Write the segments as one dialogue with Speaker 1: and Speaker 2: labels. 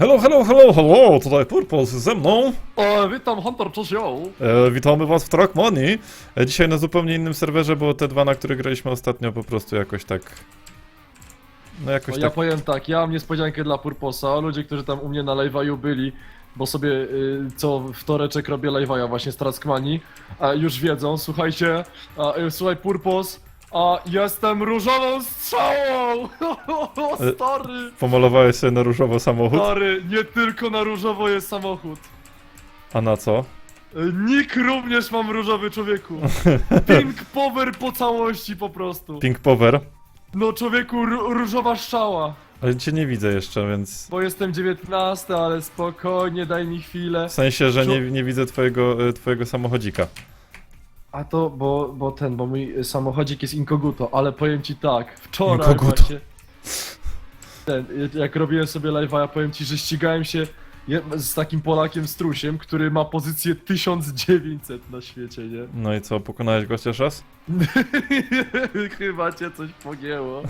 Speaker 1: Hello, hello, hello, hello, tutaj Purpose ze mną.
Speaker 2: O, witam, Hunter, cześć, yo.
Speaker 1: E, witamy was w Trackmoney. E, dzisiaj na zupełnie innym serwerze, bo te dwa, na które graliśmy ostatnio, po prostu jakoś tak... No jakoś
Speaker 2: No, ja
Speaker 1: tak...
Speaker 2: powiem tak, ja mam niespodziankę dla Purposa, ludzie, którzy tam u mnie na live'aju byli, bo sobie y, co wtoreczek robię live'a właśnie z Traskmani, a już wiedzą, słuchajcie, a, y, słuchaj Purpos, a jestem różową strzałą!
Speaker 1: E,
Speaker 2: Stary,
Speaker 1: Pomalowałeś sobie na różowo samochód?
Speaker 2: stary, nie tylko na różowo jest samochód.
Speaker 1: A na co?
Speaker 2: Y, Nick również mam różowy człowieku. Pink power po całości po prostu.
Speaker 1: Pink Power.
Speaker 2: No człowieku, ró- różowa strzała.
Speaker 1: Ale cię nie widzę jeszcze, więc...
Speaker 2: Bo jestem 19, ale spokojnie, daj mi chwilę.
Speaker 1: W sensie, że nie, nie widzę twojego, e, twojego samochodzika.
Speaker 2: A to, bo, bo ten, bo mój samochodzik jest inkoguto, ale powiem ci tak, wczoraj
Speaker 1: Inkoguto.
Speaker 2: właśnie, ten, jak robiłem sobie live'a, ja powiem ci, że ścigałem się je- z takim Polakiem strusiem, który ma pozycję 1900 na świecie, nie?
Speaker 1: No i co, pokonałeś go chociaż raz?
Speaker 2: Chyba cię coś pogięło.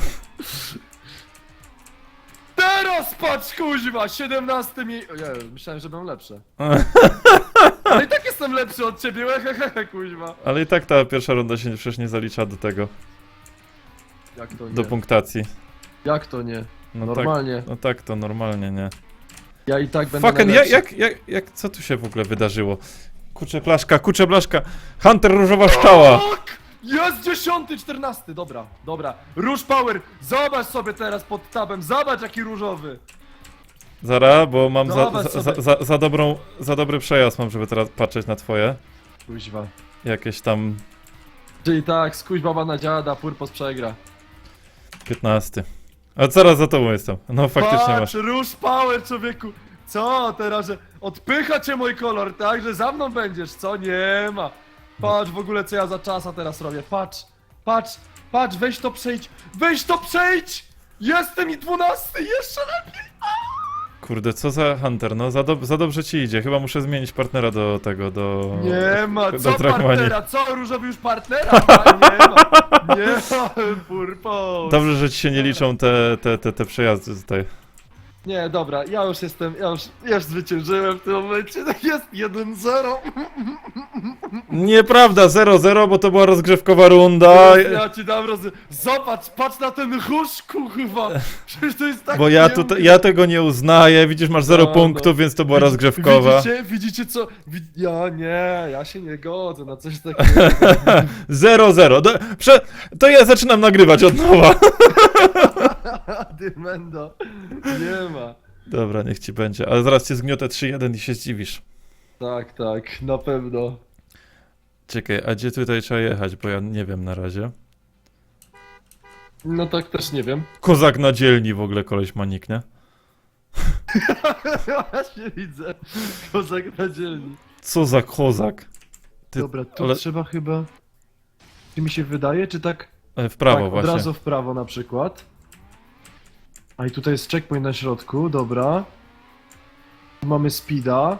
Speaker 2: Teraz patrz kuźwa, 17 mi... O ja, myślałem, że będę lepszy. Ale i tak jestem lepszy od ciebie, hehehe kuźwa.
Speaker 1: Ale i tak ta pierwsza runda się przecież nie zalicza do tego,
Speaker 2: Jak to nie?
Speaker 1: do punktacji.
Speaker 2: Jak to nie?
Speaker 1: No
Speaker 2: Normalnie.
Speaker 1: tak, no tak to normalnie, nie.
Speaker 2: Ja i tak będę
Speaker 1: Fucking, jak,
Speaker 2: najlepszy.
Speaker 1: jak, jak, jak, co tu się w ogóle wydarzyło? Kurczę blaszka, kurczę blaszka, Hunter różowa szczała!
Speaker 2: Tak! Jest dziesiąty, czternasty, dobra, dobra. Róż Power, zobacz sobie teraz pod tabem, zobacz jaki różowy.
Speaker 1: Zara, bo mam za,
Speaker 2: Zobacz
Speaker 1: za, za,
Speaker 2: sobie.
Speaker 1: za, za dobrą, za dobry przejazd mam, żeby teraz patrzeć na twoje
Speaker 2: Kuźwa.
Speaker 1: jakieś tam
Speaker 2: Czyli tak, skuś baba na dziada, Purpos przegra.
Speaker 1: 15. A zaraz za tobą jestem. No faktycznie
Speaker 2: Patrz,
Speaker 1: masz.
Speaker 2: róż Power, człowieku. Co teraz, że odpycha cię mój kolor, tak? Że za mną będziesz, co? Nie ma. Patrz w ogóle co ja za czasa teraz robię, patrz, patrz, patrz, weź to przejdź, weź to przejdź! Jestem i dwunasty, jeszcze lepiej!
Speaker 1: Kurde, co za Hunter, no za, za dobrze ci idzie. Chyba muszę zmienić partnera do tego, do...
Speaker 2: Nie ma,
Speaker 1: do
Speaker 2: co
Speaker 1: Trackmanii.
Speaker 2: partnera, co różowy już partnera? A, nie ma, nie ma, purpose.
Speaker 1: Dobrze, że ci się nie liczą te, te, te, te przejazdy tutaj.
Speaker 2: Nie, dobra, ja już jestem, ja już, ja już zwyciężyłem w tym momencie, tak jest 1-0.
Speaker 1: Nieprawda, 0-0, bo to była rozgrzewkowa runda.
Speaker 2: Ja ci dam roz... Zobacz, patrz na ten chusz, kurwa. Przecież to jest tak
Speaker 1: Bo ja, tutaj, ja tego nie uznaję, widzisz, masz 0
Speaker 2: No, no.
Speaker 1: punktów, więc to była rozgrzewkowa.
Speaker 2: Widzicie, widzicie co? Wi... Ja nie, ja się nie godzę na coś takiego.
Speaker 1: 0-0. Do- Prze... To ja zaczynam nagrywać od nowa.
Speaker 2: Dymendo. Nie ma.
Speaker 1: Dobra, niech ci będzie. Ale zaraz cię zgniotę 3-1 i się zdziwisz.
Speaker 2: Tak, tak, na pewno.
Speaker 1: Czekaj, a gdzie tutaj trzeba jechać, bo ja nie wiem na razie.
Speaker 2: No tak też nie wiem.
Speaker 1: Kozak na dzielni w ogóle koleś ma nick, nie?
Speaker 2: Właśnie widzę. Kozak na dzielni.
Speaker 1: Co za kozak? Ty,
Speaker 2: Dobra, tu
Speaker 1: ale
Speaker 2: trzeba chyba... Czy mi się wydaje, czy tak?
Speaker 1: e, w prawo
Speaker 2: tak,
Speaker 1: właśnie.
Speaker 2: od razu w prawo na przykład. A i tutaj jest checkpoint na środku, dobra. Tu mamy speeda.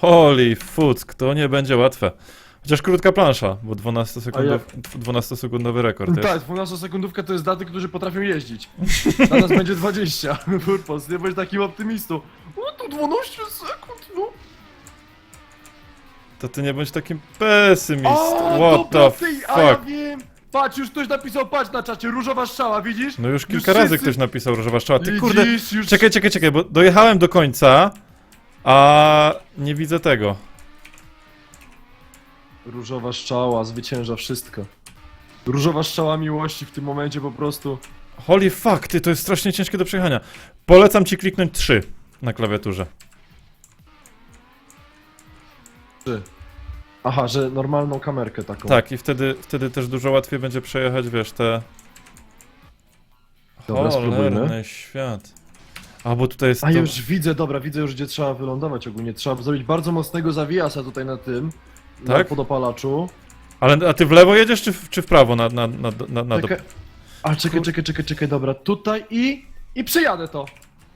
Speaker 1: Holy fuck, to nie będzie łatwe. Chociaż krótka plansza, bo 12 sekundów, 12 sekundowy rekord jest.
Speaker 2: Tak, 12 sekundówka to jest daty, którzy potrafią jeździć. Na nas będzie 20. Purpos, nie bądź takim optymistą. O, tu 12 sekund, no.
Speaker 1: To ty nie bądź takim pesymistą.
Speaker 2: O,
Speaker 1: What
Speaker 2: dobra,
Speaker 1: the
Speaker 2: ty, a ja
Speaker 1: fuck?
Speaker 2: wiem. Patrz, już ktoś napisał, patrz na czacie, różowa strzała, widzisz?
Speaker 1: No już kilka
Speaker 2: wszyscy-
Speaker 1: razy ktoś napisał różowa szczała. Ty kurde,
Speaker 2: Widzisz, już...
Speaker 1: czekaj, czekaj, czekaj, bo dojechałem do końca, a nie widzę tego.
Speaker 2: Różowa strzała zwycięża wszystko. Różowa strzała miłości w tym momencie po prostu.
Speaker 1: Holy fuck, ty, to jest strasznie ciężkie do przejechania. Polecam ci kliknąć 3 na klawiaturze.
Speaker 2: Aha, że normalną kamerkę taką.
Speaker 1: Tak, i wtedy, wtedy też dużo łatwiej będzie przejechać, wiesz, te...
Speaker 2: Dobra, spróbujmy.
Speaker 1: Cholerny świat. A, bo tutaj jest
Speaker 2: A
Speaker 1: to...
Speaker 2: już widzę, dobra, widzę już gdzie trzeba wylądować ogólnie. Trzeba zrobić bardzo mocnego zawijasa tutaj na tym. Na
Speaker 1: Tak?
Speaker 2: podopalaczu.
Speaker 1: Ale a ty w lewo jedziesz, czy w, czy w prawo na, na, na, na, na do...
Speaker 2: Czekaj. A czekaj, czekaj, czekaj, czekaj, dobra. Tutaj i. I przejadę to.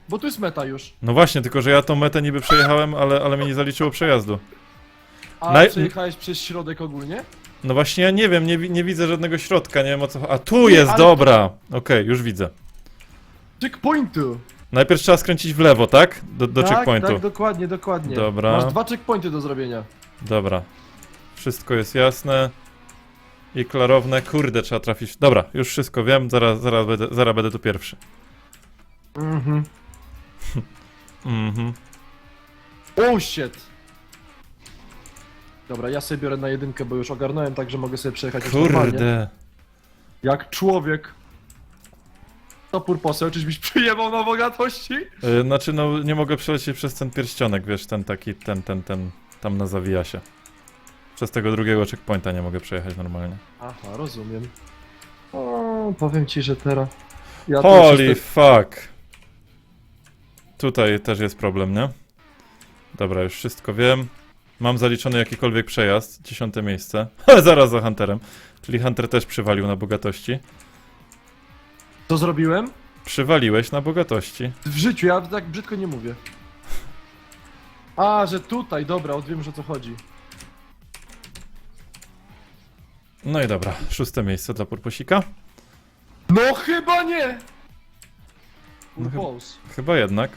Speaker 2: Bo tu jest meta już.
Speaker 1: No właśnie, tylko że ja tą metę niby przejechałem, ale, ale mi nie zaliczyło przejazdu.
Speaker 2: A
Speaker 1: Naj-
Speaker 2: przejechałeś przez środek ogólnie?
Speaker 1: No właśnie, ja nie wiem, nie, wi- nie widzę żadnego środka, nie wiem o co... A tu jest,
Speaker 2: ale-
Speaker 1: dobra! Okej, już widzę.
Speaker 2: Checkpointu!
Speaker 1: Najpierw trzeba skręcić w lewo, tak? Do, do
Speaker 2: tak,
Speaker 1: checkpointu.
Speaker 2: Tak, dokładnie, dokładnie.
Speaker 1: Dobra.
Speaker 2: Masz dwa checkpointy do zrobienia.
Speaker 1: Dobra. Wszystko jest jasne. I klarowne. Kurde, trzeba trafić. Dobra, już wszystko wiem. Zaraz, zaraz, będę, zaraz będę tu pierwszy.
Speaker 2: Mhm.
Speaker 1: Mhm.
Speaker 2: Oh shit! Dobra, ja sobie biorę na jedynkę, bo już ogarnąłem, tak że mogę sobie przejechać już normalnie.
Speaker 1: Kurde.
Speaker 2: Jak człowiek. Topór poseł, czyżbyś przyjebał na bogatości?
Speaker 1: Y, Znaczy, no, nie mogę przelecieć przez ten pierścionek, wiesz, ten taki, ten, ten, ten, tam na zawijasie. Przez tego drugiego checkpointa nie mogę przejechać normalnie.
Speaker 2: Aha, rozumiem. O, powiem ci, że teraz... Ja tu
Speaker 1: Holy fuck. Tutaj też jest problem, nie? Dobra, już wszystko wiem. Mam zaliczony jakikolwiek przejazd, dziesiąte miejsce. Zaraz za Hunterem. Czyli Hunter też przywalił na bogatości.
Speaker 2: Co zrobiłem?
Speaker 1: Przywaliłeś na bogatości.
Speaker 2: W życiu, ja tak brzydko nie mówię. A, że tutaj, dobra, od wiem już o co chodzi.
Speaker 1: No i dobra, szóste miejsce dla Purposika.
Speaker 2: No chyba nie!
Speaker 1: No chyba-
Speaker 2: Purpose.
Speaker 1: Chyba jednak.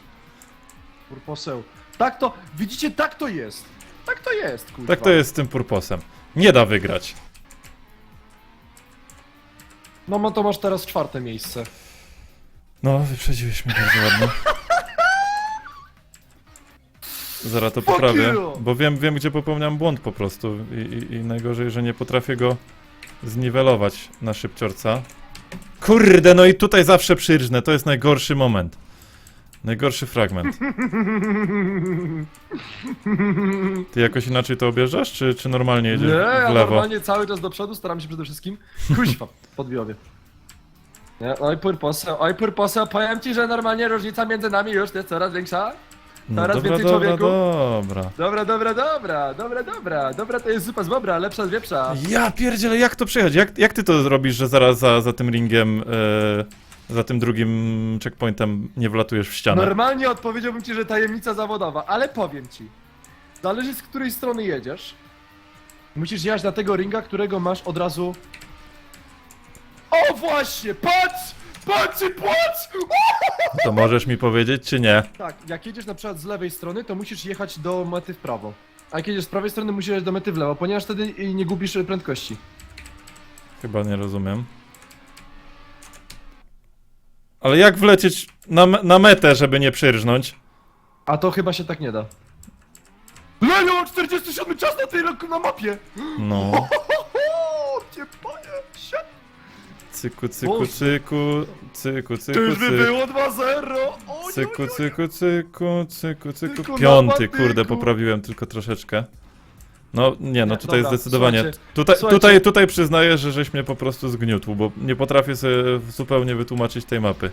Speaker 2: Purposeł. Tak to, widzicie, tak to jest. Tak to jest, kurwa.
Speaker 1: Tak to jest z tym Purposem. Nie da wygrać.
Speaker 2: No, no to masz teraz czwarte miejsce.
Speaker 1: No, wyprzedziłeś mnie bardzo ładnie. Zaraz to
Speaker 2: Fuck
Speaker 1: poprawię,
Speaker 2: you!
Speaker 1: bo wiem, wiem gdzie popełniam błąd po prostu I, i, i najgorzej, że nie potrafię go zniwelować na szybciorca. Kurde, no i tutaj zawsze przyrżnę, to jest najgorszy moment. Najgorszy fragment. Ty jakoś inaczej to obierzesz, czy, czy normalnie jedziesz
Speaker 2: Nie, ja
Speaker 1: w lewo?
Speaker 2: normalnie cały czas do przodu staram się przede wszystkim. Kuźwa, podbijowie. Nie, oj purposeł, oj purposeł, powiem ci, że normalnie różnica między nami już jest coraz większa.
Speaker 1: No
Speaker 2: Teraz
Speaker 1: dobra,
Speaker 2: więcej
Speaker 1: dobra,
Speaker 2: człowieku.
Speaker 1: dobra.
Speaker 2: Dobra, dobra, dobra, dobra, dobra, dobra to jest zupa z bobra, lepsza z wieprza.
Speaker 1: Ja pierdzielę, jak to przejechać? Jak, jak ty to robisz, że zaraz za, za tym ringiem, e, za tym drugim checkpointem nie wlatujesz w ścianę?
Speaker 2: Normalnie odpowiedziałbym ci, że tajemnica zawodowa, ale powiem ci. Zależy z której strony jedziesz. Musisz jechać na tego ringa, którego masz od razu... O właśnie, patrz! Patrz i płacz!
Speaker 1: To możesz mi powiedzieć, czy nie?
Speaker 2: Tak, jak jedziesz na przykład z lewej strony, to musisz jechać do mety w prawo. A jak jedziesz z prawej strony, musisz jechać do mety w lewo, ponieważ wtedy nie gubisz prędkości.
Speaker 1: Chyba nie rozumiem. Ale jak wlecieć na, me- na metę, żeby nie przyrżnąć?
Speaker 2: A to chyba się tak nie da. Lenio, mam 47 czas na tej roku na mapie!
Speaker 1: No.
Speaker 2: Ho, cię panie, się.
Speaker 1: Cyku, cyku,
Speaker 2: Boże.
Speaker 1: cyku, cyku, cyku,
Speaker 2: Czyżby
Speaker 1: cyku.
Speaker 2: było 2-0? O, nie,
Speaker 1: Cyku, cyku, cyku, cyku, cyku.
Speaker 2: Tylko na
Speaker 1: Piąty,
Speaker 2: patyku.
Speaker 1: kurde, popoprawiłem tylko troszeczkę. No nie, no tutaj
Speaker 2: dobra,
Speaker 1: zdecydowanie.
Speaker 2: słuchajcie,
Speaker 1: Tutaj,
Speaker 2: słuchajcie.
Speaker 1: tutaj, tutaj przyznaję, że żeś mnie po prostu zgniótł, bo nie potrafię sobie zupełnie wytłumaczyć tej mapy.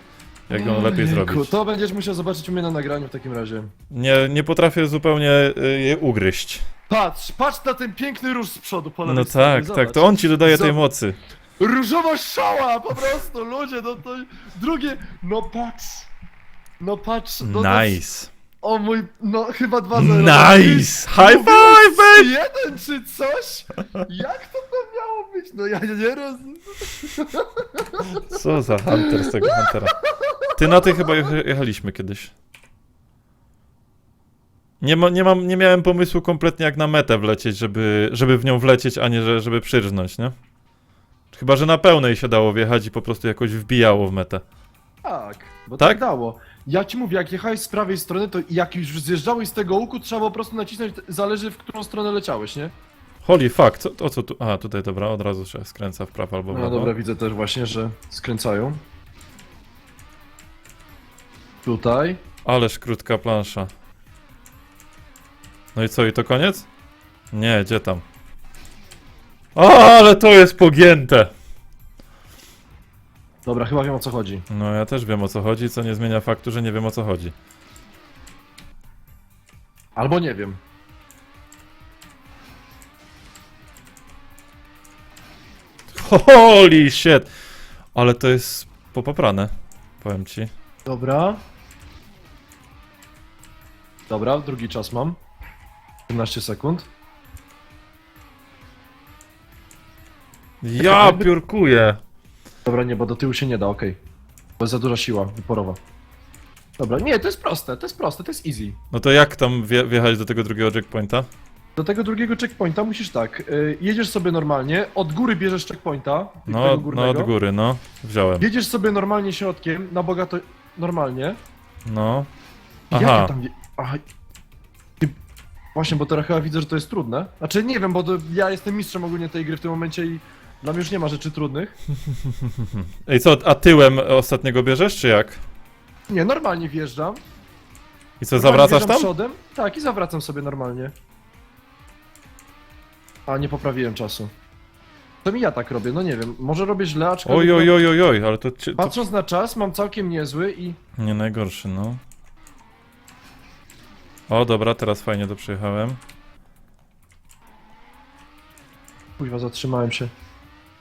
Speaker 1: Jak ją lepiej zrobić.
Speaker 2: To będziesz musiał zobaczyć u mnie na nagraniu w takim razie.
Speaker 1: Nie, nie potrafię zupełnie y, je ugryźć.
Speaker 2: Patrz, patrz na ten piękny róż z przodu po lewej
Speaker 1: No
Speaker 2: stronie,
Speaker 1: tak,
Speaker 2: zobacz.
Speaker 1: tak, to on ci dodaje tej
Speaker 2: Zobacz.
Speaker 1: mocy.
Speaker 2: Różowa szała, po prostu, ludzie, no to drugie, no patrz. No patrz, no to-
Speaker 1: Nice.
Speaker 2: O mój, no chyba 2-0.
Speaker 1: Nice! High five, babe!
Speaker 2: Jeden czy coś? Jak to to miało być? No ja nie rozumiem.
Speaker 1: Co za hunter z tego huntera. Ty na tej chyba jecha- jechaliśmy kiedyś. Nie, ma, nie, mam, nie miałem pomysłu kompletnie jak na metę wlecieć, żeby, żeby w nią wlecieć, a nie że, żeby przyrżnąć, nie? Chyba, że na pełnej się dało wjechać i po prostu jakoś wbijało w metę.
Speaker 2: Tak, bo
Speaker 1: Tak?
Speaker 2: tak? dało. Ja ci mówię, jak jechałeś z prawej strony, to jak już zjeżdżałeś z tego łuku, trzeba po prostu nacisnąć, zależy w którą stronę leciałeś, nie?
Speaker 1: Holy fuck, co, o co tu? A, tutaj dobra, od razu się skręca w prawo albo w
Speaker 2: No
Speaker 1: lewo.
Speaker 2: dobra, widzę też właśnie, że skręcają. Tutaj.
Speaker 1: Ależ krótka plansza. No i co, i to koniec? Nie, gdzie tam? O, ale to jest pogięte!
Speaker 2: Dobra, chyba wiem o co chodzi.
Speaker 1: No ja też wiem o co chodzi, co nie zmienia faktu, że nie wiem o co chodzi.
Speaker 2: Albo nie wiem.
Speaker 1: Holy shit! Ale to jest popaprane, powiem ci.
Speaker 2: Dobra. Dobra, drugi czas mam. 17 sekund.
Speaker 1: Ja piórkuję!
Speaker 2: Dobra, nie, bo do tyłu się nie da, okej. Bo jest za duża siła wyporowa. Dobra, nie, to jest proste, to jest proste, to jest easy.
Speaker 1: No to jak tam wje wjechać do tego drugiego checkpointa?
Speaker 2: Do tego drugiego checkpointa musisz tak, y, jedziesz sobie normalnie, od góry bierzesz checkpointa, tego
Speaker 1: No, no
Speaker 2: górnego,
Speaker 1: od góry, no. Wziąłem.
Speaker 2: jedziesz sobie normalnie środkiem, na bogato, normalnie.
Speaker 1: No. Aha.
Speaker 2: ja tam... je- Aha. Ty- Właśnie, bo teraz chyba widzę, że to jest trudne. Znaczy nie wiem, bo to, ja jestem mistrzem ogólnie tej gry w tym momencie i dla mnie już nie ma rzeczy trudnych.
Speaker 1: Ej, co, a tyłem ostatniego bierzesz, czy jak?
Speaker 2: Nie, normalnie wjeżdżam.
Speaker 1: I co,
Speaker 2: normalnie
Speaker 1: zawracasz
Speaker 2: wjeżdżam
Speaker 1: tam?
Speaker 2: przodem. Tak, i zawracam sobie normalnie. A, nie poprawiłem czasu. To mi ja tak robię, no nie wiem, może robię źle, aczkolwiek...
Speaker 1: Oj, oj, oj, oj, oj, ale to, ci- to
Speaker 2: Patrząc na czas, mam całkiem niezły i...
Speaker 1: nie najgorszy, no. O, dobra, teraz fajnie to przejechałem.
Speaker 2: Kuźwa, zatrzymałem się.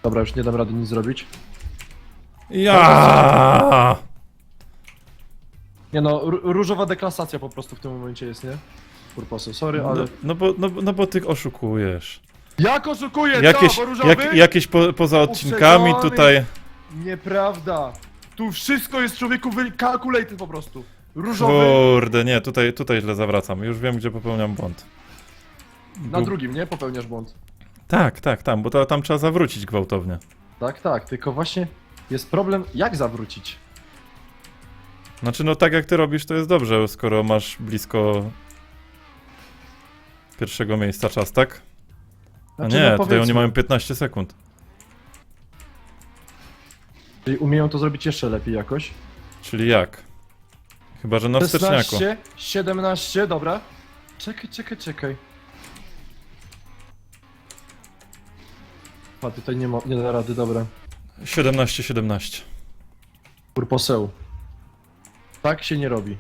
Speaker 2: Dobra, już nie dam rady nic zrobić.
Speaker 1: Ja!
Speaker 2: Nie no, ró- różowa deklasacja po prostu w tym momencie jest, nie? Purposy, sorry, ale...
Speaker 1: No, no, bo, no, bo- no bo ty oszukujesz.
Speaker 2: Jak oszukuję,
Speaker 1: Jakieś,
Speaker 2: co? Bo różowy?
Speaker 1: jak, jakieś po, poza odcinkami
Speaker 2: Uprzedzony.
Speaker 1: tutaj...
Speaker 2: Nieprawda. Tu wszystko jest człowieku calculated po prostu. Różowy
Speaker 1: Kurde, nie, tutaj, tutaj źle zawracam. Już wiem, gdzie popełniam błąd.
Speaker 2: na drugim, nie? Popełniasz błąd.
Speaker 1: Tak, tak, tam, bo to, tam trzeba zawrócić gwałtownie.
Speaker 2: Tak, tak, tylko właśnie jest problem, jak zawrócić.
Speaker 1: Znaczy, no tak jak ty robisz, to jest dobrze, skoro masz blisko pierwszego miejsca czas, tak? A
Speaker 2: Znaczy,
Speaker 1: nie,
Speaker 2: no
Speaker 1: tutaj
Speaker 2: powiedzmy,
Speaker 1: oni mają 15 sekund.
Speaker 2: Czyli umieją to zrobić jeszcze lepiej jakoś.
Speaker 1: Czyli jak? Chyba, że na wsteczniaku.
Speaker 2: 16, 17, dobra. Czekaj, czekaj, czekaj. A tutaj nie ma, nie da rady, dobra.
Speaker 1: 17-17.
Speaker 2: Purposeł. Tak się nie robi.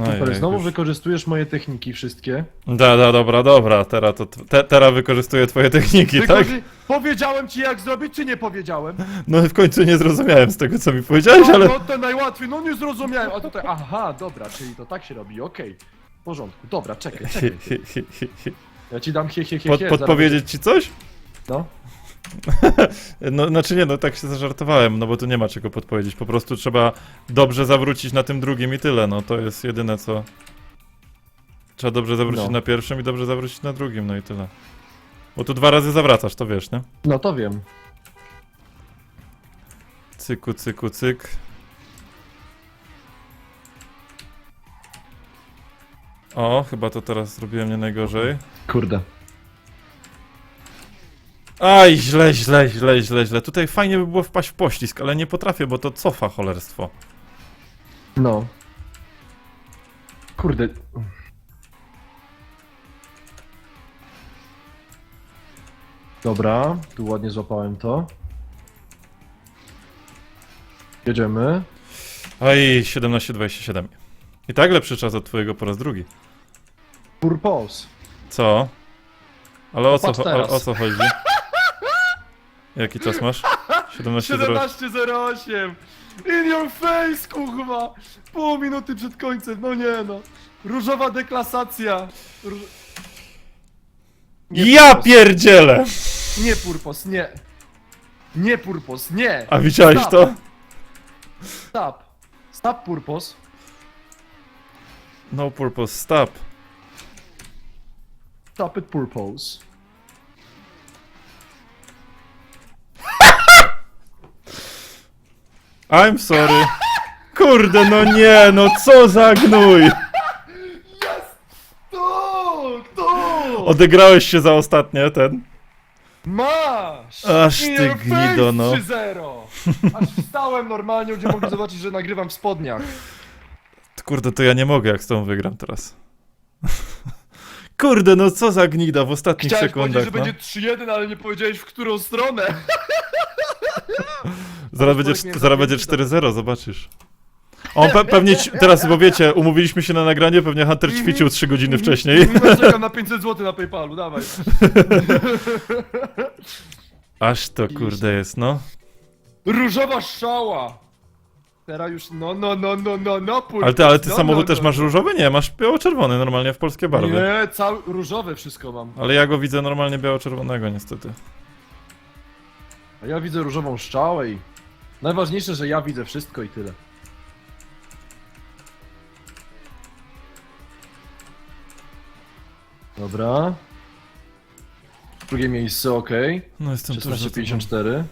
Speaker 1: Ojej,
Speaker 2: Super, znowu
Speaker 1: już.
Speaker 2: wykorzystujesz moje techniki wszystkie.
Speaker 1: Da, da, dobra, dobra, teraz to te, teraz wykorzystuję twoje techniki, tak?
Speaker 2: Wykorzy- Powiedziałem ci jak zrobić, czy nie powiedziałem?
Speaker 1: No w końcu nie zrozumiałem z tego, co mi powiedziałeś,
Speaker 2: No,
Speaker 1: ale...
Speaker 2: no to najłatwiej, no nie zrozumiałem. A tutaj, aha, dobra, czyli to tak się robi, okej. W porządku, dobra, czekaj, czekaj. Ja ci dam he, he, he,
Speaker 1: Pod,
Speaker 2: he,
Speaker 1: podpowiedzieć ci coś?
Speaker 2: Zaraz.
Speaker 1: No, znaczy nie, no tak się zażartowałem, no bo tu nie ma czego podpowiedzieć, po prostu trzeba dobrze zawrócić na tym drugim i tyle, no to jest jedyne co... Trzeba dobrze zawrócić
Speaker 2: No.
Speaker 1: na pierwszym i dobrze zawrócić na drugim, no i tyle. Bo tu dwa razy zawracasz, to wiesz, nie?
Speaker 2: No. no to wiem.
Speaker 1: Cyku, cyku, cyk. O, chyba to teraz zrobiłem nie najgorzej.
Speaker 2: Kurde.
Speaker 1: Aj, źle, źle, źle, źle, źle. Tutaj fajnie by było wpaść w poślizg, ale nie potrafię, bo to cofa cholerstwo.
Speaker 2: No. Kurde. Dobra, tu ładnie złapałem to. Jedziemy.
Speaker 1: Aj, 17-27. I tak lepszy czas od twojego po raz drugi.
Speaker 2: Purpose.
Speaker 1: Co? Ale o co,
Speaker 2: Patrz
Speaker 1: cho- o,
Speaker 2: teraz.
Speaker 1: o co chodzi? Jaki czas masz? 17
Speaker 2: 17.08 In your face, kurwa! Pół minuty przed końcem, no nie no. Różowa deklasacja. Róż... Nie
Speaker 1: Ja
Speaker 2: purpos.
Speaker 1: pierdzielę!
Speaker 2: Nie purpos, nie. Nie purpos, nie.
Speaker 1: A widziałeś
Speaker 2: Stop.
Speaker 1: to?
Speaker 2: Stop. Stop purpos.
Speaker 1: No purpose, stop.
Speaker 2: Stop it purpose.
Speaker 1: I'm sorry. Kurde, no nie, no co za gnój!
Speaker 2: To, to!
Speaker 1: Odegrałeś się za ostatnie, ten.
Speaker 2: Masz!
Speaker 1: Aż ty
Speaker 2: your
Speaker 1: gnido, no.
Speaker 2: 3-0. Aż wstałem normalnie, gdzie mogli zobaczyć, że nagrywam w spodniach.
Speaker 1: Kurde, to ja nie mogę, jak z tą wygram teraz. Kurde, no co za gnida w ostatnich
Speaker 2: Chciałeś powiedzieć,
Speaker 1: sekundach,
Speaker 2: że
Speaker 1: no.
Speaker 2: będzie 3-1, ale nie powiedziałeś w którą stronę.
Speaker 1: Zaraz będzie, zaraz będzie
Speaker 2: zapamięta.
Speaker 1: 4-0, zobaczysz. On pe pewnie, ci- teraz, bo wiecie, umówiliśmy się na nagranie, pewnie Hunter
Speaker 2: Mhm.
Speaker 1: ćwiczył 3 godziny wcześniej.
Speaker 2: Ja czekam na 500 zł na Paypalu, dawaj.
Speaker 1: Aż to kurde jest, no.
Speaker 2: Różowa szała. Teraz już no, no, no, no, no, no, purpos,
Speaker 1: Ale ty, ale ty
Speaker 2: no,
Speaker 1: samochód
Speaker 2: no,
Speaker 1: też
Speaker 2: no.
Speaker 1: masz różowy? Nie, masz biało-czerwony normalnie w polskie barwy.
Speaker 2: Nie, cały różowe wszystko mam.
Speaker 1: Ale ja go widzę normalnie biało-czerwonego niestety.
Speaker 2: A ja widzę różową szczałę i... Najważniejsze, że ja widzę wszystko i tyle. Dobra. Drugie miejsce, ok.
Speaker 1: No jestem też za tobą.
Speaker 2: 1654.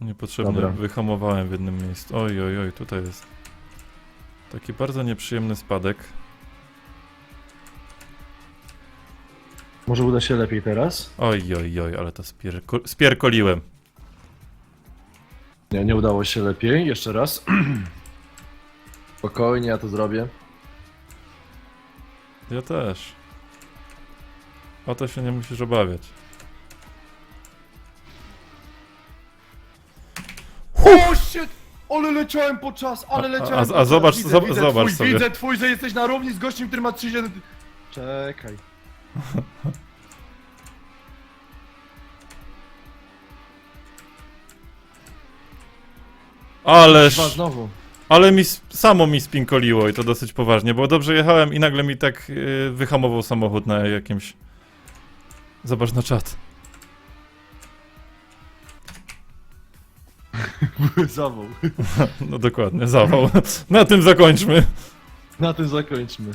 Speaker 1: Niepotrzebnie
Speaker 2: Dobra.
Speaker 1: wyhamowałem w jednym miejscu. Oj, oj, oj, tutaj jest. Taki bardzo nieprzyjemny spadek.
Speaker 2: Może uda się lepiej teraz?
Speaker 1: Oj, oj, oj, ale to spierko spierkoliłem.
Speaker 2: Nie, nie udało się lepiej. Jeszcze raz. Spokojnie, ja to zrobię.
Speaker 1: Ja też. O to się nie musisz obawiać.
Speaker 2: O shit! Ale leciałem po czas, ale
Speaker 1: A-
Speaker 2: leciałem
Speaker 1: a-
Speaker 2: po
Speaker 1: a
Speaker 2: czas.
Speaker 1: zobacz-
Speaker 2: widzę,
Speaker 1: zob-
Speaker 2: widzę
Speaker 1: zobacz
Speaker 2: twój,
Speaker 1: sobie.
Speaker 2: Widzę twój, że jesteś na równi z gościem, który ma 31... Czekaj.
Speaker 1: Ależ,
Speaker 2: znowu.
Speaker 1: ale mi samo mi spinkoliło i to dosyć poważnie, bo dobrze jechałem i nagle mi tak yy, wyhamował samochód na jakimś... Zobacz na czat.
Speaker 2: Zawał.
Speaker 1: No dokładnie, zawał. Na tym zakończmy.
Speaker 2: Na tym zakończmy.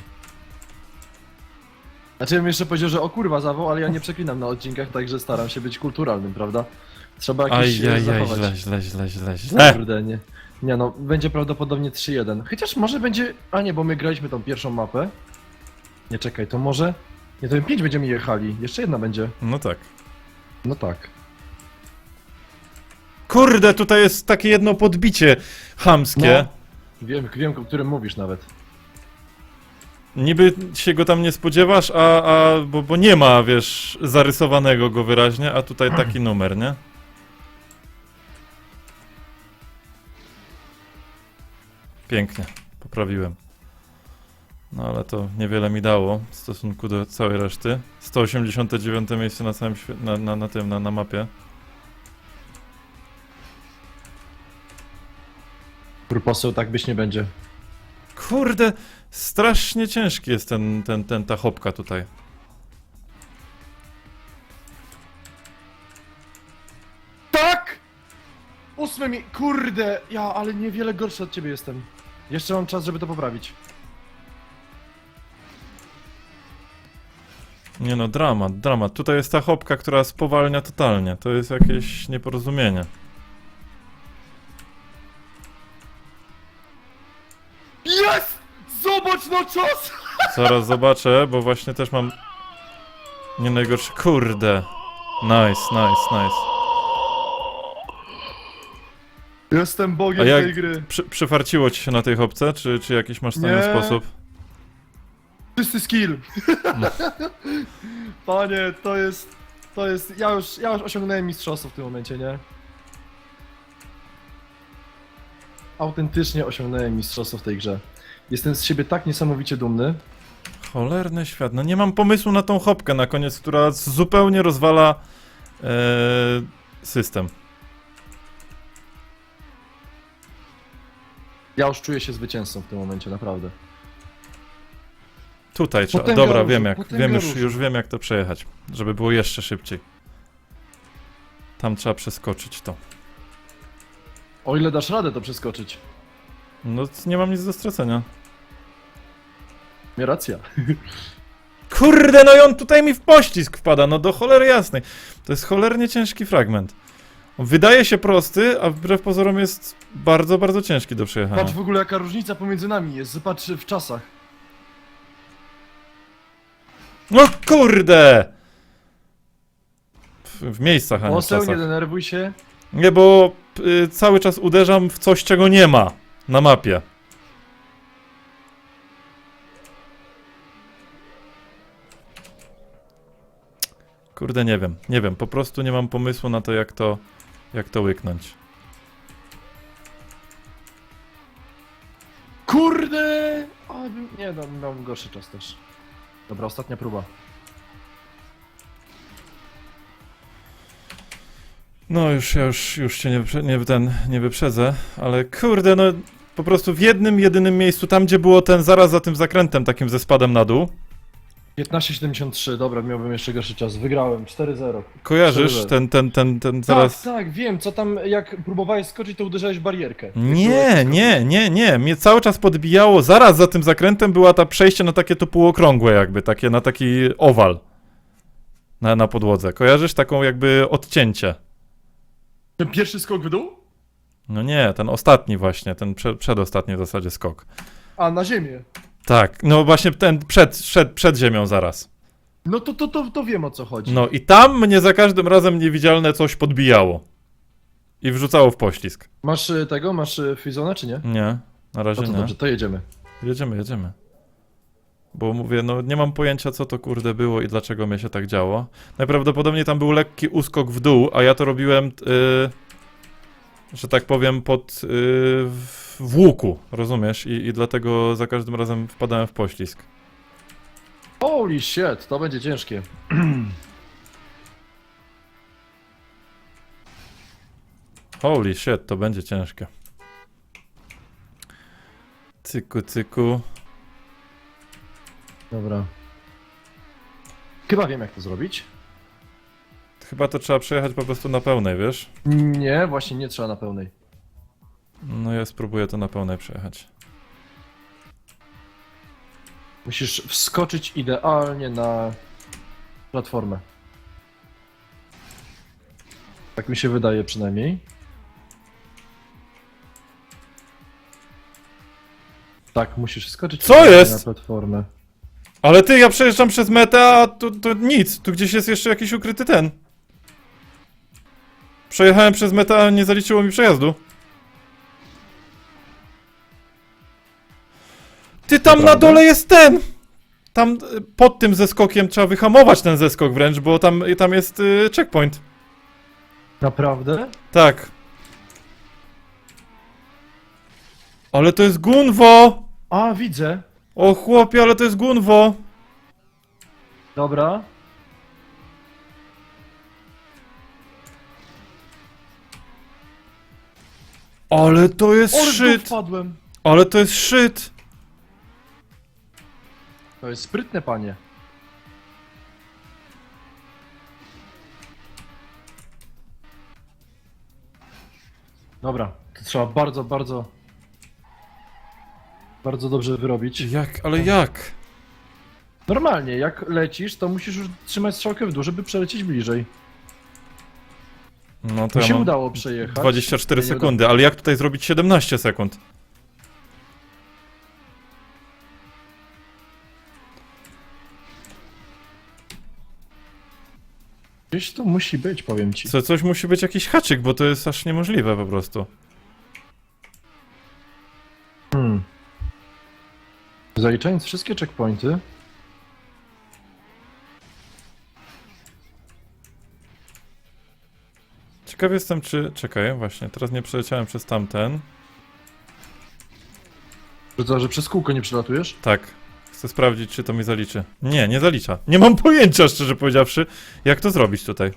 Speaker 2: Znaczy ja bym jeszcze powiedział, że o kurwa zawał, ale ja nie przeklinam na odcinkach, także staram się być kulturalnym, prawda? Trzeba jakieś e,
Speaker 1: Ajajaj,
Speaker 2: zachować.
Speaker 1: źle, źle, źle, źle, źle.
Speaker 2: Kurde, nie. Nie no, będzie prawdopodobnie 3-1. Chociaż może będzie... A nie, bo my graliśmy tą pierwszą mapę. Nie, czekaj, to może... Nie, to 5 będziemy jechali. Jeszcze jedna będzie.
Speaker 1: No tak.
Speaker 2: No tak.
Speaker 1: Kurde, tutaj jest takie jedno podbicie chamskie.
Speaker 2: Wiem, wiem, o którym mówisz nawet.
Speaker 1: Niby się go tam nie spodziewasz, a, a bo, bo nie ma, wiesz, zarysowanego go wyraźnie, a tutaj taki numer, nie? Pięknie, poprawiłem. No ale to niewiele mi dało w stosunku do całej reszty. 189 miejsce na całym na, na, na tym, na, na mapie.
Speaker 2: Poseł tak być nie będzie.
Speaker 1: Kurde, strasznie ciężki jest ten, ten, ten, ta hopka tutaj.
Speaker 2: Tak! Ósme mi... Kurde! Ja, ale niewiele gorszy od ciebie jestem. Jeszcze mam czas, żeby to poprawić.
Speaker 1: Nie no, dramat, dramat. Tutaj jest ta hopka, która spowalnia totalnie. To jest jakieś nieporozumienie.
Speaker 2: Jest! Zobacz no czas!
Speaker 1: Zaraz zobaczę, bo właśnie też mam nie najgorszy. Kurde. Nice, nice, nice.
Speaker 2: Jestem bogiem
Speaker 1: A jak-
Speaker 2: tej gry.
Speaker 1: Przy, przyfarciło ci się na tej hopce, czy, czy jakiś masz tajny
Speaker 2: Nie.
Speaker 1: sposób?
Speaker 2: Czysty skill.
Speaker 1: No.
Speaker 2: Panie, to jest... To jest... Ja już, ja już osiągnąłem mistrzostwo w tym momencie, nie? Autentycznie osiągnąłem mistrzostwo w tej grze. Jestem z siebie tak niesamowicie dumny.
Speaker 1: Cholerny świat. No nie mam pomysłu na tą hopkę na koniec, która zupełnie rozwala e, system.
Speaker 2: Ja już czuję się zwycięzcą w tym momencie, naprawdę.
Speaker 1: Tutaj trzeba.
Speaker 2: Potęga
Speaker 1: Dobra,
Speaker 2: różu,
Speaker 1: wiem jak.
Speaker 2: potęga
Speaker 1: Wiem już,
Speaker 2: różu.
Speaker 1: już wiem jak to przejechać. Żeby było jeszcze szybciej. Tam trzeba przeskoczyć to.
Speaker 2: O ile dasz radę to przeskoczyć.
Speaker 1: No nie mam nic do stracenia.
Speaker 2: Nie racja.
Speaker 1: Kurde, no i on tutaj mi w pościsk wpada, no do cholery jasnej. To jest cholernie ciężki fragment. On wydaje się prosty, a wbrew pozorom jest bardzo, bardzo ciężki do przejechania.
Speaker 2: Patrz w ogóle jaka różnica pomiędzy nami jest. Zobacz w czasach.
Speaker 1: No kurde! W, w miejscach, a nie w
Speaker 2: Poseł, nie
Speaker 1: czasach.
Speaker 2: denerwuj się.
Speaker 1: Nie, bo y, cały czas uderzam w coś, czego nie ma na mapie. Kurde, nie wiem, nie wiem, po prostu nie mam pomysłu na to, jak to, jak to łyknąć.
Speaker 2: Kurde! O, nie, no, miałem gorszy czas też. Dobra, ostatnia próba.
Speaker 1: No już, ja już, już cię nie, wyprze- nie, ten, nie wyprzedzę, ale kurde, no po prostu w jednym, jedynym miejscu, tam gdzie było ten, zaraz za tym zakrętem takim ze spadem na dół,
Speaker 2: 15,73, dobra, miałbym jeszcze gorszy czas. Wygrałem, 4-0.
Speaker 1: Kojarzysz
Speaker 2: Szczerze.
Speaker 1: ten, ten, ten, ten zaraz...
Speaker 2: Tak, tak, wiem, co tam, jak próbowałeś skoczyć, to uderzałeś w barierkę.
Speaker 1: Nie, nie, nie, nie. Mnie cały czas podbijało. Zaraz za tym zakrętem była ta przejście na takie to półokrągłe jakby, takie na taki owal. Na, na podłodze. Kojarzysz taką jakby odcięcie?
Speaker 2: Ten pierwszy skok w dół?
Speaker 1: No nie, ten ostatni właśnie, ten prze, przedostatni w zasadzie skok.
Speaker 2: A, na ziemię.
Speaker 1: Tak, no właśnie ten przed, przed, przed ziemią zaraz.
Speaker 2: No to, to, to, to wiem o co chodzi.
Speaker 1: No i tam mnie za każdym razem niewidzialne coś podbijało. I wrzucało w poślizg.
Speaker 2: Masz y, tego, masz y, Fizona, czy nie?
Speaker 1: Nie, na
Speaker 2: No
Speaker 1: razie
Speaker 2: to
Speaker 1: nie.
Speaker 2: dobrze, to jedziemy.
Speaker 1: Jedziemy, jedziemy. Bo mówię, no nie mam pojęcia co to kurde było i dlaczego mnie się tak działo. Najprawdopodobniej tam był lekki uskok w dół, a ja to robiłem, yy, że tak powiem, pod yy, w łuku, rozumiesz? I, I dlatego za każdym razem wpadałem w poślizg.
Speaker 2: Holy shit, to będzie ciężkie.
Speaker 1: Holy shit, to będzie ciężkie. Cyku, cyku.
Speaker 2: Dobra. Chyba wiem jak to zrobić.
Speaker 1: Chyba to trzeba przejechać po prostu na pełnej, wiesz?
Speaker 2: Nie, właśnie nie trzeba na pełnej.
Speaker 1: No ja spróbuję to na pełnej przejechać.
Speaker 2: Musisz wskoczyć idealnie na platformę. Tak mi się wydaje przynajmniej. Tak, musisz wskoczyć
Speaker 1: Co
Speaker 2: idealnie
Speaker 1: jest?
Speaker 2: na platformę.
Speaker 1: Ale ty, ja przejeżdżam przez metę, a tu, tu nic. Tu gdzieś jest jeszcze jakiś ukryty ten. Przejechałem przez metę, a nie zaliczyło mi przejazdu. Ty, tam na dole jest ten! Tam y, pod tym zeskokiem trzeba wyhamować ten zeskok wręcz, bo tam, tam jest y, checkpoint.
Speaker 2: Naprawdę?
Speaker 1: Tak. Ale to jest Gunwo!
Speaker 2: A, widzę.
Speaker 1: O chłopie, ale to jest Gunwo!
Speaker 2: Dobra.
Speaker 1: Ale to jest
Speaker 2: O,
Speaker 1: shit!
Speaker 2: wpadłem.
Speaker 1: Ale to jest shit!
Speaker 2: To jest sprytne, panie. Dobra, to trzeba bardzo, bardzo... Bardzo dobrze wyrobić.
Speaker 1: Jak, ale jak?
Speaker 2: Normalnie, jak lecisz, to musisz już trzymać strzałkę w dół, żeby przelecieć bliżej.
Speaker 1: No to ja
Speaker 2: się
Speaker 1: mam
Speaker 2: udało przejechać.
Speaker 1: 24
Speaker 2: Nie, nie
Speaker 1: sekundy, ale jak tutaj zrobić 17 sekund?
Speaker 2: Gdzieś to musi być, powiem ci.
Speaker 1: Co, coś musi być jakiś haczyk, bo to jest aż niemożliwe po prostu.
Speaker 2: Hmm. Zaliczając wszystkie checkpointy,
Speaker 1: Ciekaw jestem, czy... Czekaj, właśnie, teraz nie przeleciałem przez tamten.
Speaker 2: że to, że przez kółko nie przelatujesz?
Speaker 1: Tak. Chcę sprawdzić, czy to mi zaliczy. Nie, nie zalicza. Nie mam pojęcia, szczerze powiedziawszy, jak to zrobić tutaj.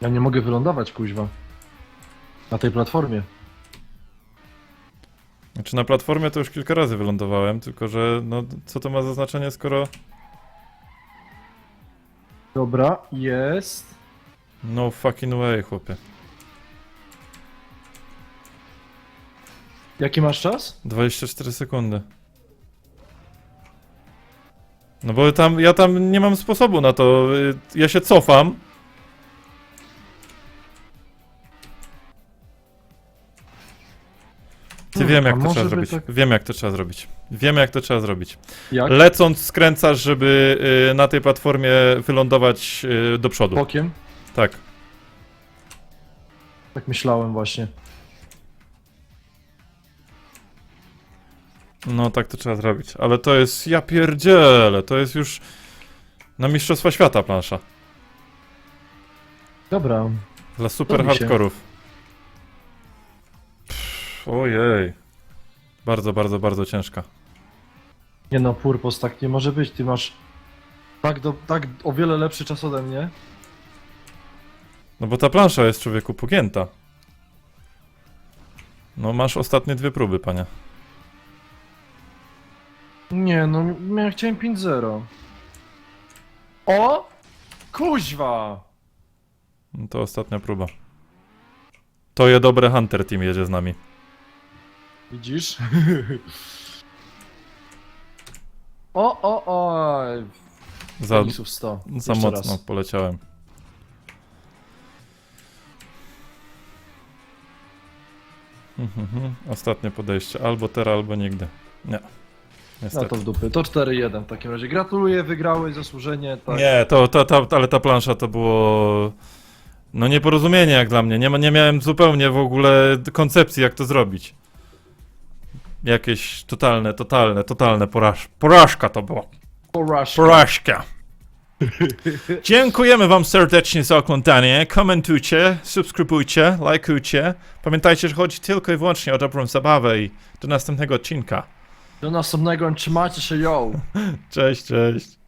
Speaker 2: Ja nie mogę wylądować, kuźwa. Na tej platformie.
Speaker 1: Znaczy na platformie to już kilka razy wylądowałem, tylko że no co to ma za znaczenie, skoro...
Speaker 2: Dobra, jest.
Speaker 1: No fucking way, chłopie.
Speaker 2: Jaki masz czas?
Speaker 1: 24 sekundy. No bo tam, ja tam nie mam sposobu na to. Ja się cofam. Ty
Speaker 2: Hmm,
Speaker 1: wiem
Speaker 2: a
Speaker 1: jak to
Speaker 2: może
Speaker 1: trzeba
Speaker 2: by
Speaker 1: zrobić.
Speaker 2: tak-
Speaker 1: Wiem jak to trzeba zrobić. Wiem jak to trzeba zrobić.
Speaker 2: Jak?
Speaker 1: Lecąc skręcasz, żeby y, na tej platformie wylądować y, do przodu.
Speaker 2: Bokiem?
Speaker 1: Tak.
Speaker 2: Tak myślałem właśnie.
Speaker 1: No tak to trzeba zrobić. Ale to jest, ja pierdzielę, to jest już na Mistrzostwa Świata plansza.
Speaker 2: Dobra.
Speaker 1: Dla super
Speaker 2: Robi się.
Speaker 1: hardkorów. Ojej. Bardzo, bardzo, bardzo ciężka.
Speaker 2: Nie no, Purpos, tak nie może być. Ty masz tak, do, tak o wiele lepszy czas ode mnie.
Speaker 1: No bo ta plansza jest człowieku pogięta. No masz ostatnie dwie próby, panie.
Speaker 2: Nie, no ja chciałem 5-0. O! Kuźwa!
Speaker 1: No to ostatnia próba. To je dobre Hunter Team jedzie z nami.
Speaker 2: Widzisz? o, o, o!
Speaker 1: Za,
Speaker 2: Tenisów 100.
Speaker 1: za
Speaker 2: Jeszcze
Speaker 1: mocno
Speaker 2: raz.
Speaker 1: poleciałem. Mhm, Ostatnie podejście. Albo teraz, albo nigdy. Nie.
Speaker 2: No
Speaker 1: Niestety.
Speaker 2: to w dupy. To 4-1 w takim razie. Gratuluję, wygrałeś zasłużenie. Tak.
Speaker 1: Nie, to, to, to, ale ta plansza to było. No nieporozumienie jak dla mnie. Nie, ma- nie miałem zupełnie w ogóle koncepcji, jak to zrobić. Jakieś totalne, totalne, totalne poraż porażka to było.
Speaker 2: Porażka.
Speaker 1: Porażka. Dziękujemy wam serdecznie za oglądanie. Komentujcie, subskrybujcie, lajkujcie. Pamiętajcie, że chodzi tylko i wyłącznie o dobrą zabawę i do następnego odcinka.
Speaker 2: Do następnego, trzymajcie się, yo!
Speaker 1: Cześć, cześć.